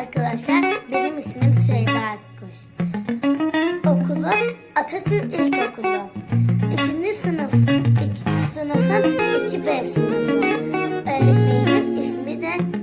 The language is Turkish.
arkadaşlar. Benim ismim Seyda Akkuş. Okulum Atatürk İlkokulu. İkinci sınıf, iki, sınıfım 2B sınıfı. Öğretmenim ismi de